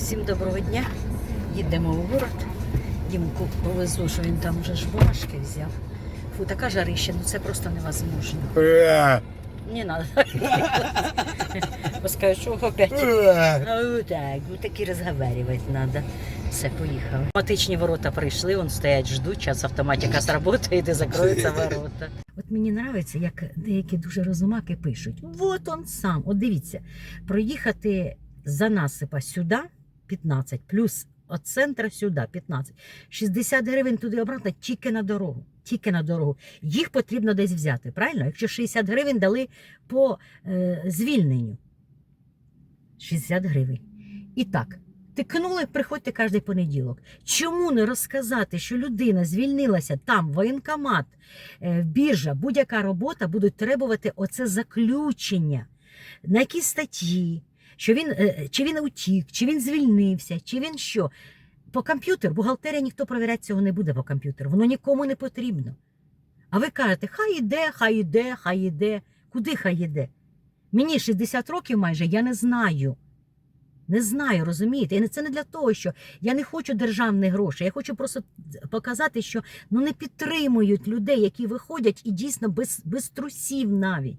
Всім доброго дня. Їдемо у город. Дімку повезу, що він там вже ж бумажки взяв. Фу, така жарища, ну це просто невозможно. Э, Не надо. Пускай, що опять. э. Ну так, ну так і розговаривати треба. Все, поїхали. Автоматичні ворота прийшли, вон стоять, ждуть, час автоматика сработає, де закроються ворота. От мені подобається, як деякі дуже розумаки пишуть. Вот он сам. От дивіться, проїхати за насипа сюди 15, плюс від центра сюди 15. 60 гривень туди обратно тільки на дорогу. Тільки на дорогу. Їх потрібно десь взяти, правильно? Якщо 60 гривень дали по е, звільненню. 60 гривень. І так, тикнули, приходьте кожен понеділок. Чому не розказати, що людина звільнилася там, воєнкомат, е, біржа, будь-яка робота будуть требувати оце заключення, на якій статті, що він, е, чи він утік, чи він звільнився, чи він що. По комп'ютер, бухгалтерія ніхто перевіряти цього не буде по комп'ютеру. Воно нікому не потрібно. А ви кажете, хай іде, хай іде, хай іде. Куди хай іде? Мені 60 років майже, я не знаю. Не знаю, розумієте? І це не для того, що я не хочу державних грошей. Я хочу просто показати, що ну не підтримують людей, які виходять і дійсно без, без трусів навіть.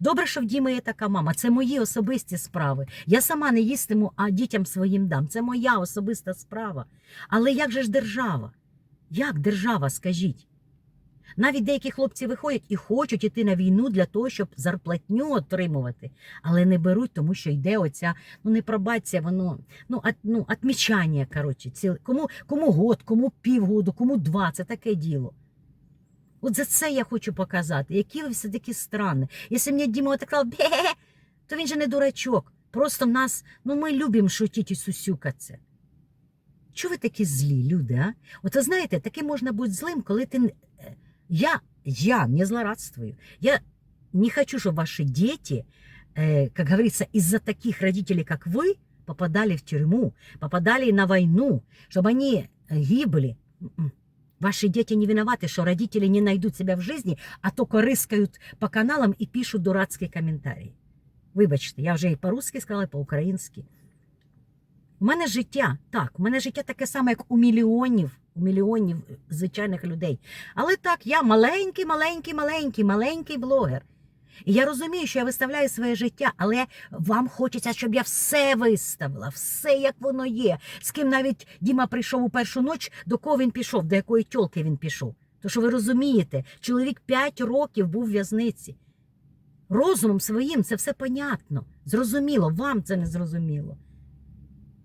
Добре, що в Діми є така мама. Це мої особисті справи. Я сама не їстиму, а дітям своїм дам. Це моя особиста справа. Але як же ж держава? Як держава, скажіть? Навіть деякі хлопці виходять і хочуть іти на війну для того, щоб зарплатню отримувати, але не беруть, тому що йде оця ну не пробація, воно ну от, ну отмічання, коротше, ціл, кому, кому год, кому півгоду, кому два, це таке діло. От за це я хочу показати, які ви все такі странні. Якщо мені Діма так сказав, бе, то він же не дурачок. Просто в нас, ну ми любимо шутити і сусюкатися. Чого ви такі злі, люди, а? От ви знаєте, таке можна бути злим, коли ти. не- е, Я, я не злорадствую. Я не хочу, чтобы ваши дети, э, как говорится, из-за таких родителей, как вы, попадали в тюрьму, попадали на войну, чтобы они э, гибли. Ваши дети не виноваты, что родители не найдут себя в жизни, а только рыскают по каналам и пишут дурацкие комментарии. Вибачте, я вже і по-русски сказала, і по-українськи. У мене життя, так, у мене життя таке саме, як у мільйонів, у мільйонів звичайних людей. Але так, я маленький, маленький, маленький, маленький блогер. Я розумію, що я виставляю своє життя, але вам хочеться, щоб я все виставила, все як воно є. З ким навіть Діма прийшов у першу ніч, до кого він пішов, до якої тьолки він пішов. То що ви розумієте, чоловік 5 років був в в'язниці. Розумом своїм це все понятно. Зрозуміло, вам це не зрозуміло.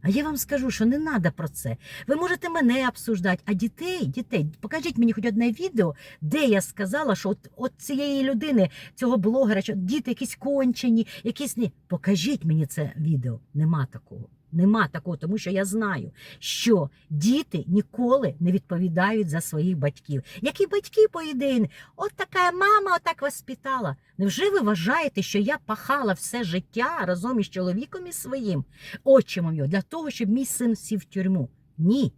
А я вам скажу, що не треба про це. Ви можете мене обсуждати, а дітей, дітей, покажіть мені хоч одне відео, де я сказала, що от, от цієї людини, цього блогера, що діти якісь кончені, якісь ні. Покажіть мені це відео. Нема такого. Нема такого, тому що я знаю, що діти ніколи не відповідають за своїх батьків. Які батьки, по ідеї, от така мама отак воспитала. Невже ви вважаєте, що я пахала все життя разом із чоловіком із своїм, отчимом його, для того, щоб мій син сів в тюрму? Ні.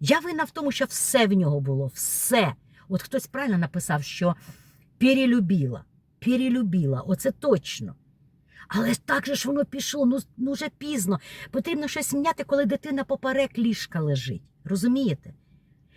Я винна в тому, що все в нього було, все. От хтось правильно написав, що перелюбила, перелюбила, оце точно. Але так же ж воно пішло, ну, ну вже пізно. Потрібно щось міняти, коли дитина поперек ліжка лежить. Розумієте?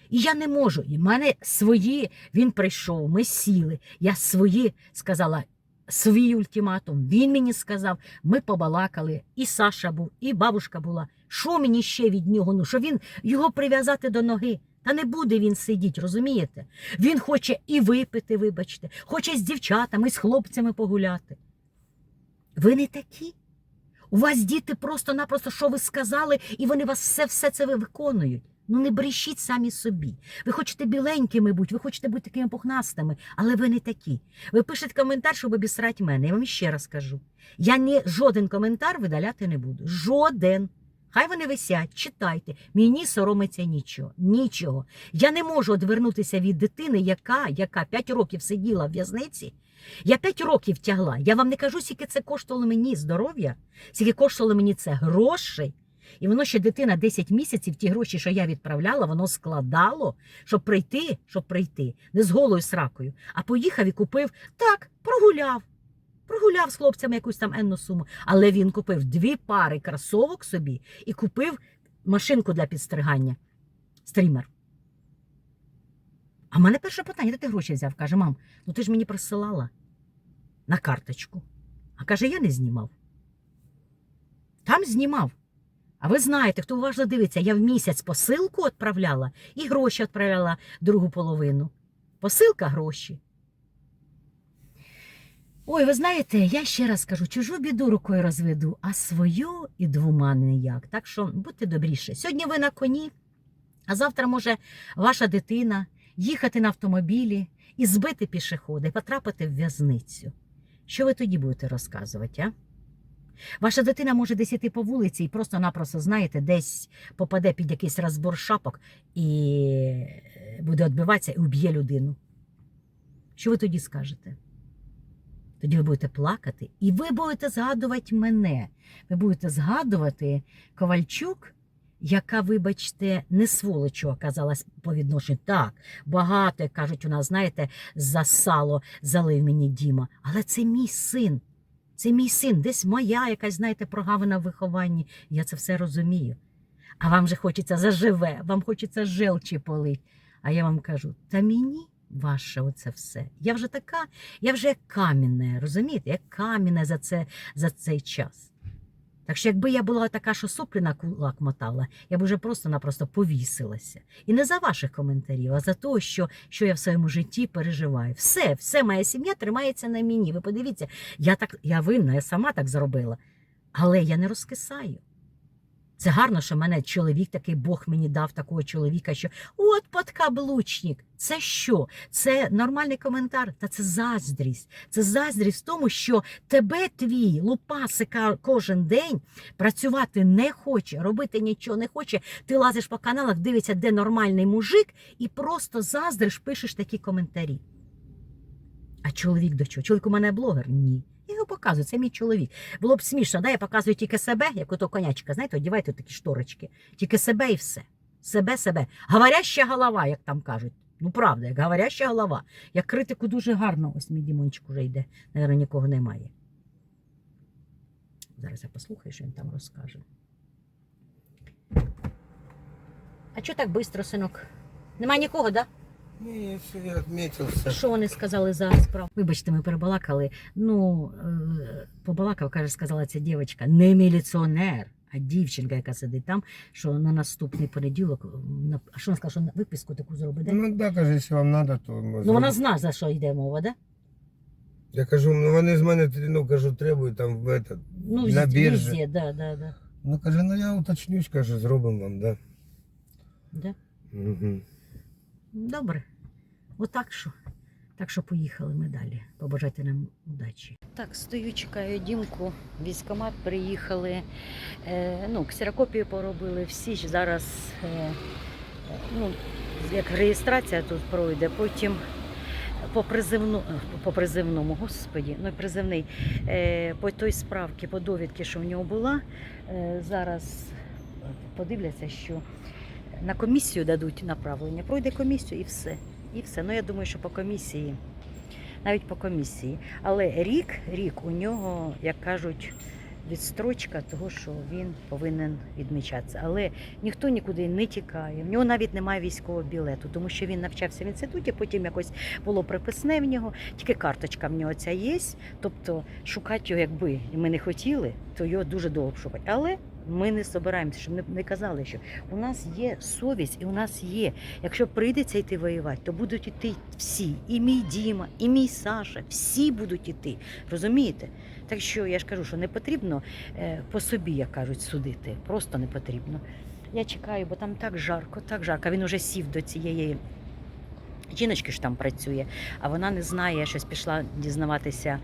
І я не можу. І в мене свої, він прийшов, ми сіли. Я свої сказала, свій ультиматум. Він мені сказав, ми побалакали. І Саша був, і бабушка була. Що мені ще від нього? Ну, що він його прив'язати до ноги? Та не буде він сидіти, розумієте? Він хоче і випити, вибачте, хоче з дівчатами, з хлопцями погуляти. Ви не такі? У вас діти просто-напросто, що ви сказали, і вони вас все все це ви виконують. Ну не брешіть самі собі. Ви хочете біленькими бути, ви хочете бути такими пухнастими, але ви не такі. Ви пишете коментар, щоб обісрати мене. Я вам ще раз кажу. Я ні жоден коментар видаляти не буду. Жоден. Хай вони висять, читайте. Мені соромиться нічого. Нічого. Я не можу одвернутися від дитини, яка, яка 5 років сиділа в в'язниці. Я 5 років тягла. Я вам не кажу, скільки це коштувало мені здоров'я, скільки коштувало мені це грошей. І воно ще дитина 10 місяців, ті гроші, що я відправляла, воно складало, щоб прийти, щоб прийти, не з голою сракою, а поїхав і купив так, прогуляв. Прогуляв з хлопцями якусь там енну суму, але він купив дві пари кросовок собі і купив машинку для підстригання. Стрімер. А в мене перше питання, де ти гроші взяв? Каже, мам, ну ти ж мені присилала на карточку. А каже, я не знімав. Там знімав. А ви знаєте, хто уважно дивиться, я в місяць посилку відправляла і гроші відправляла другу половину. Посилка гроші. Ой, ви знаєте, я ще раз кажу, чужу біду рукою розведу, а свою і двома ніяк. Так що будьте добріше. Сьогодні ви на коні, а завтра може ваша дитина їхати на автомобілі і збити пішохода, і потрапити в в'язницю. Що ви тоді будете розказувати, а? Ваша дитина може десь іти по вулиці і просто-напросто, знаєте, десь попаде під якийсь розбор шапок і буде відбиватися і уб'є людину. Що ви тоді скажете? Тоді ви будете плакати, і ви будете згадувати мене. Ви будете згадувати Ковальчук, яка, вибачте, не сволочу оказалась по відношенню. Так, багато, як кажуть, у нас, знаєте, за сало залив мені Діма. Але це мій син. Це мій син, десь моя якась, знаєте, прогавина в вихованні. Я це все розумію. А вам же хочеться заживе, вам хочеться желчі полить. А я вам кажу, та мені ваше оце все. Я вже така, я вже як камінне, розумієте, як камінне за, це, за цей час. Так що, якби я була така, що соплі на кулак мотала, я б уже просто-напросто повісилася. І не за ваших коментарів, а за те, що, що я в своєму житті переживаю. Все, все, моя сім'я тримається на мені. Ви подивіться, я так, я винна, я сама так зробила. Але я не розкисаю. Це гарно, що мене чоловік такий Бог мені дав такого чоловіка, що от подкаблучник. Це що? Це нормальний коментар? Та це заздрість. Це заздрість в тому, що тебе твій лупасика кожен день працювати не хоче, робити нічого не хоче. Ти лазиш по каналах, дивишся, де нормальний мужик, і просто заздриш, пишеш такі коментарі. А чоловік до чого? Чоловік у мене блогер? Ні. Показую, це мій чоловік. Було б смішно, да? я показую тільки себе, як ото конячка, знаєте, одівайте такі шторочки. Тільки себе і все. Себе, себе. Говоряща голова, як там кажуть. Ну, правда, як говоряща голова. Як критику дуже гарно, ось мій Дімончик уже йде, Наверно, нікого немає. Зараз я послухаю, що він там розкаже. А чого так швидко, синок? Нема нікого, так? Да? Я все я отметил. Що вони сказали за справу? Вибачте, ми перебалакали. Ну, е, побалакав, каже, сказала ця дівчинка, не міліціонер, а дівчинка, яка сидить там, що на наступний понеділок, на- а що вона сказала, що на виписку таку зробить? да? Ну да, каже, якщо вам треба, то Ну вона знає, за що йде мова, да? Я кажу, ну вони з мене ну кажу, требують там в этот, Ну, на везде, біржі. везде, да, да, да. Ну каже, ну я уточнюсь, каже, зробимо вам, да. да. Угу. Добре. Отак що. Так що поїхали ми далі. Побажайте нам удачі. Так, стою, чекаю Дімку. Військомат приїхали. Е, ну, ксерокопію поробили. Всі ж зараз е, е, ну, як реєстрація тут пройде, потім по, призивну, по призивному, господі, ну призивний, е, по той справці, по довідці, що в нього була, е, зараз подивляться, що на комісію дадуть направлення. Пройде комісію і все. І все. Ну я думаю, що по комісії, навіть по комісії. Але рік, рік у нього, як кажуть, відстрочка того, що він повинен відмічатися. Але ніхто нікуди не тікає. В нього навіть немає військового білету, тому що він навчався в інституті, потім якось було приписне в нього, тільки карточка в нього ця є. Тобто шукати його, якби ми не хотіли, то його дуже довго шукати. Але ми не собираємося, щоб не, казали, що у нас є совість, і у нас є. Якщо прийдеться йти воювати, то будуть йти всі. І мій Діма, і мій Саша, всі будуть йти. Розумієте? Так що я ж кажу, що не потрібно е, по собі, як кажуть, судити. Просто не потрібно. Я чекаю, бо там так жарко, так жарко. Він уже сів до цієї жіночки, що там працює, а вона не знає, щось пішла дізнаватися.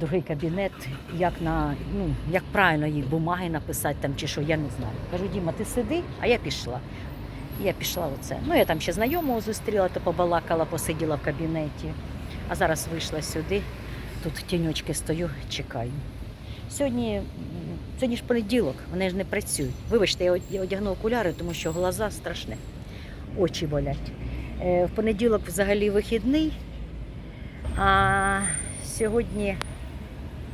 Другий кабінет, як на ну як правильно їй бумаги написати там чи що, я не знаю. Кажу, Діма, ти сиди, а я пішла. Я пішла оце. Ну я там ще знайомого зустріла, то побалакала, посиділа в кабінеті. А зараз вийшла сюди. Тут тіньочки стою, чекаю. Сьогодні, сьогодні ж понеділок, вони ж не працюють. Вибачте, я од- одягну окуляри, тому що глаза страшні, очі болять. Е, В понеділок взагалі вихідний, а сьогодні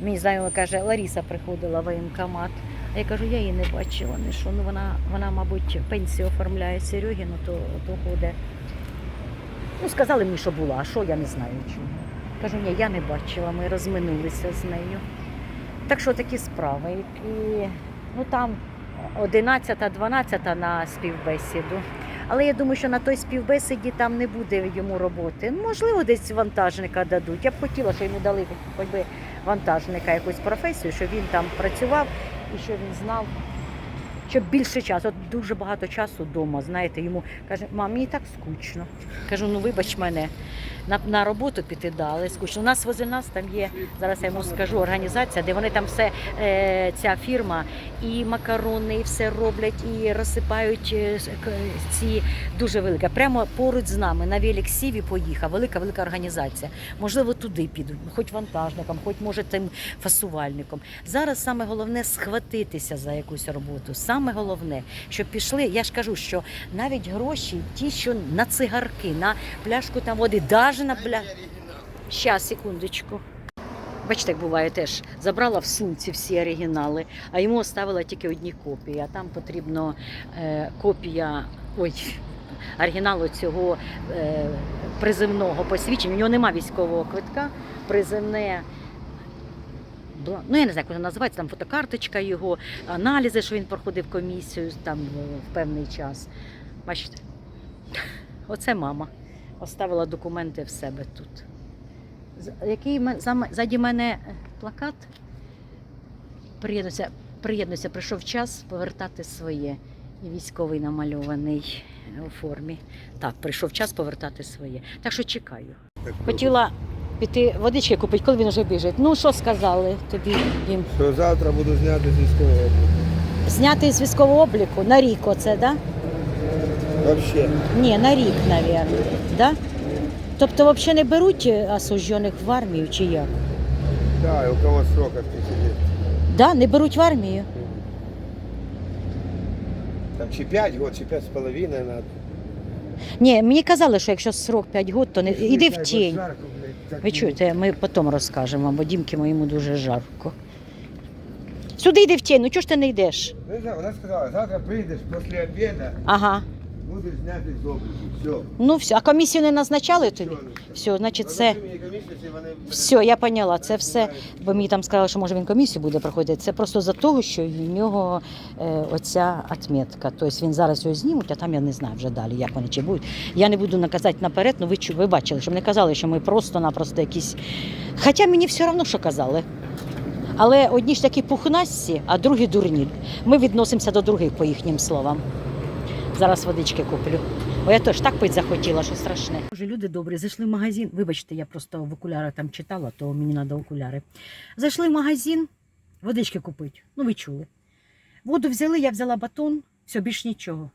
Мені знайома каже, Ларіса приходила в воєнкомат. А я кажу, я її не бачила, не що. Ну вона, вона, мабуть, пенсію оформляє Серегіну, то, то ходить. Ну, сказали мені, що була, а що я не знаю чого. Кажу, ні, я не бачила, ми розминулися з нею. Так що такі справи. І, ну там 11-12 на співбесіду. Але я думаю, що на той співбесіді там не буде йому роботи. Ну, Можливо, десь вантажника дадуть. Я б хотіла, щоб йому дали хоч би вантажника якусь професію, що він там працював і що він знав, щоб більше часу. От дуже багато часу вдома, знаєте, йому каже, мам, мені так скучно. Кажу, ну вибач мене, на, на роботу піти дали, скучно. У нас возле нас там є, зараз я йому скажу, організація, де вони там все, е, ця фірма, і макарони, і все роблять, і розсипають е, ці дуже велика. Прямо поруч з нами на Великсіві поїхав, велика велика організація. Можливо, туди підуть, хоч вантажником, хоч може тим фасувальником. Зараз саме головне схватитися за якусь роботу. Саме головне, щоб пішли. Я ж кажу, що навіть гроші, ті, що на цигарки, на пляшку там води, навіть на бля. Щас, секундочку. Бачите, як буває теж. Забрала в сумці всі оригінали, а йому оставила тільки одні копії. А там потрібно е, копія ой, оригіналу цього е, призивного посвідчення. У нього немає військового квитка, призивне. Ну, я не знаю, як воно називається, там фотокарточка його, аналізи, що він проходив комісію там е, в певний час. Бачите, оце мама оставила документи в себе тут. Який ззаді мене е, плакат? Приєднуйся, приєднуйся, прийшов час повертати своє. І військовий намальований е, у формі. Так, прийшов час повертати своє. Так що чекаю. Хотіла піти водички купити, коли він вже біжить. Ну, що сказали тобі їм? Що завтра буду зняти з військового обліку. Зняти з військового обліку на рік оце, да? Вообще. Ні, на рік, мабуть. Да? Тобто взагалі не беруть е, осуждених в армію чи як? Да, у кого срок от 5 лет. Да? Не беруть в армію? Там чи 5 год, чи 5 з половиною надо. Ні, мені казали, що якщо срок 5 років, то не іди в тінь. Ви чуєте, ми потім розкажемо, бо дімки моєму дуже жарко. Сюди йди в тінь, ну чого ж ти не йдеш? Вона сказала, завтра прийдеш після обіду, Ага. Будеш зняти з обліку. Все. Ну все, а комісію не назначали тобі? Все, значить, це. Все, я поняла, це все. Бо мені там сказали, що може він комісію буде проходити. Це просто за того, що в нього е, оця отметка. Тобто він зараз його знімуть, а там я не знаю вже далі, як вони чи будуть. Я не буду наказати наперед, ну ви, ви бачили, щоб не казали, що ми просто-напросто якісь. Хоча мені все одно, що казали. Але одні ж такі пухнасті, а другі дурні. Ми відносимося до других по їхнім словам. Зараз водички куплю. Бо я теж так пить захотіла, що страшне. Боже, люди добрі, зайшли в магазин. Вибачте, я просто в окулярах там читала, то мені треба окуляри. Зайшли в магазин, водички купити. Ну, ви чули. Воду взяли, я взяла батон, все, більш нічого.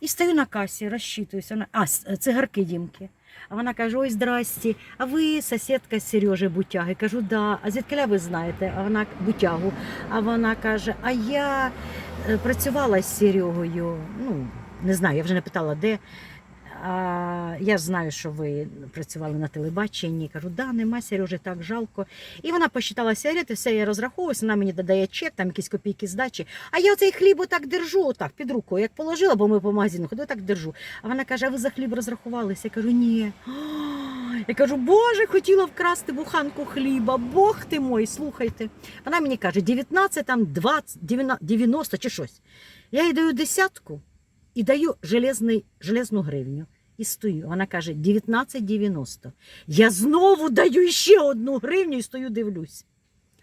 І стою на касі, розчитуюся. А, цигарки дімки. А вона каже: Ой, здрасте, а ви сусідка Сережі Бутяги? Кажу, да. А звідки ви знаєте? А вона Бутягу. А вона каже: А я працювала з Серегою. Ну, не знаю, я вже не питала, де. А, я знаю, що ви працювали на телебаченні. Кажу, да, нема Сережі, так жалко. І вона посчитала сигарети, все, я розраховуюся, вона мені додає чек, там якісь копійки здачі. А я оцей хліб отак держу, отак під рукою, як положила, бо ми по магазину ходили, так держу. А вона каже: а ви за хліб розрахувалися? Я кажу, ні. Я кажу, Боже, хотіла вкрасти буханку хліба. Бог ти мой, слухайте. Вона мені каже, 19, там 20, 90 чи щось. Я їй даю десятку і даю железний, железну гривню. І стою. Вона каже, 19,90. Я знову даю ще одну гривню і стою, дивлюсь.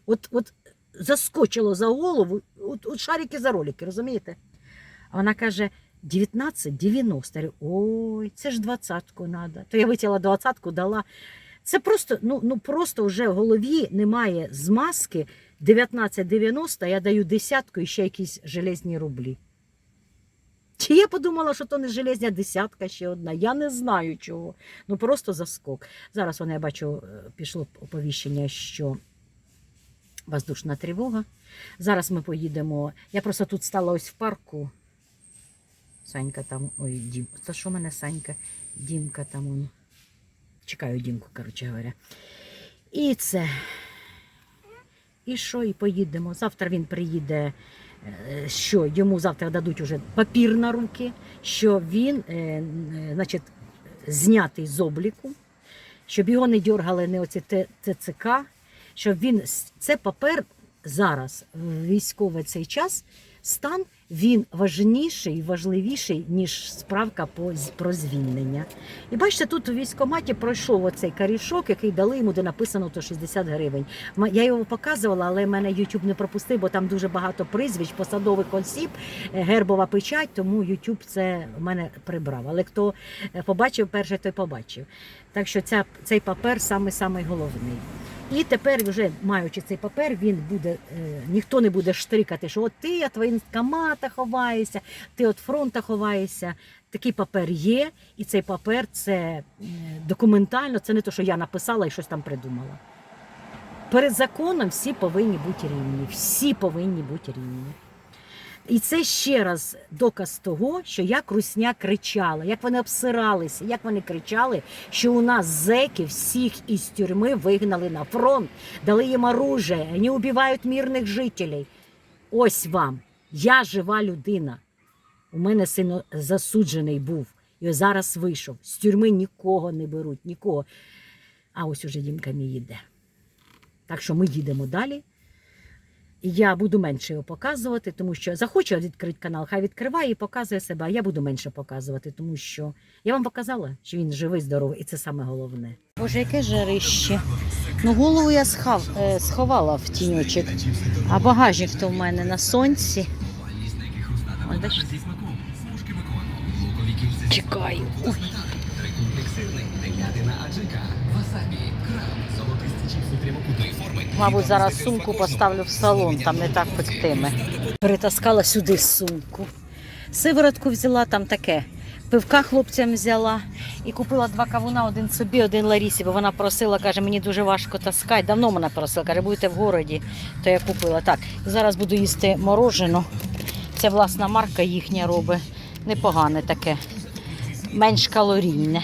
От, от заскочило за голову, от, от шарики за ролики, розумієте? А вона каже, 19,90. Я ой, це ж двадцятку треба. То я витягла двадцятку, дала. Це просто, ну, ну просто вже в голові немає змазки 19,90, я даю десятку і ще якісь железні рублі. Чи я подумала, що то не железня десятка ще одна? Я не знаю чого. Ну просто заскок. Зараз воно, я бачу, е, пішло оповіщення, що воздушна тривога. Зараз ми поїдемо. Я просто тут стала ось в парку. Санька там, ой, Дім. Це що в мене Санька? Дімка там он. Чекаю Дімку, коротше говоря. І це. І що, і поїдемо. Завтра він приїде, що йому завтра дадуть уже папір на руки, що він, е, е, значить, знятий з обліку, щоб його не дергали не оці ТЦК, щоб він це папер зараз в військовий цей час стан він важніший і важливіший, ніж справка про звільнення. І бачите, тут у військкоматі пройшов оцей карішок, який дали йому, де написано то 60 гривень. Я його показувала, але мене YouTube не пропустив, бо там дуже багато прізвищ, посадових осіб, е, гербова печать, тому YouTube це в мене прибрав. Але хто е, побачив перший, той побачив. Так що ця, цей папер саме самий головний. І тепер, вже маючи цей папер, він буде е, ніхто не буде штрикати, що от ти твої воєнкомата ховаєшся, ти від фронту ховаєшся. Такий папер є, і цей папер це е, документально, це не те, що я написала і щось там придумала. Перед законом всі повинні бути рівні. Всі повинні бути рівні. І це ще раз доказ того, що як русня кричала, як вони обсиралися, як вони кричали, що у нас зеки всіх із тюрми вигнали на фронт, дали їм оружие, вони вбивають мирних жителів. Ось вам. Я жива людина. У мене син засуджений був. І зараз вийшов. З тюрми нікого не беруть, нікого. А ось уже Дімка мій їде. Так що ми їдемо далі. Я буду менше його показувати, тому що захоче відкрити канал, хай відкриває і показує себе, а я буду менше показувати, тому що я вам показала, що він живий, здоровий, і це саме головне. Боже, яке жарище. Ну, голову я схав, е, сховала в тіньочок, а багажник то в мене на сонці. Ось, бачите? Чекаю. Ой. Мабуть, зараз сумку поставлю в салон, там не так пектиме. Перетаскала сюди сумку. Сиворотку взяла там таке. Пивка хлопцям взяла і купила два кавуна, один собі, один Ларісі, бо вона просила, каже, мені дуже важко таскати. Давно вона просила, каже, будете в городі, то я купила. Так, зараз буду їсти морожено. Це власна марка їхня робить. Непогане таке, менш калорійне.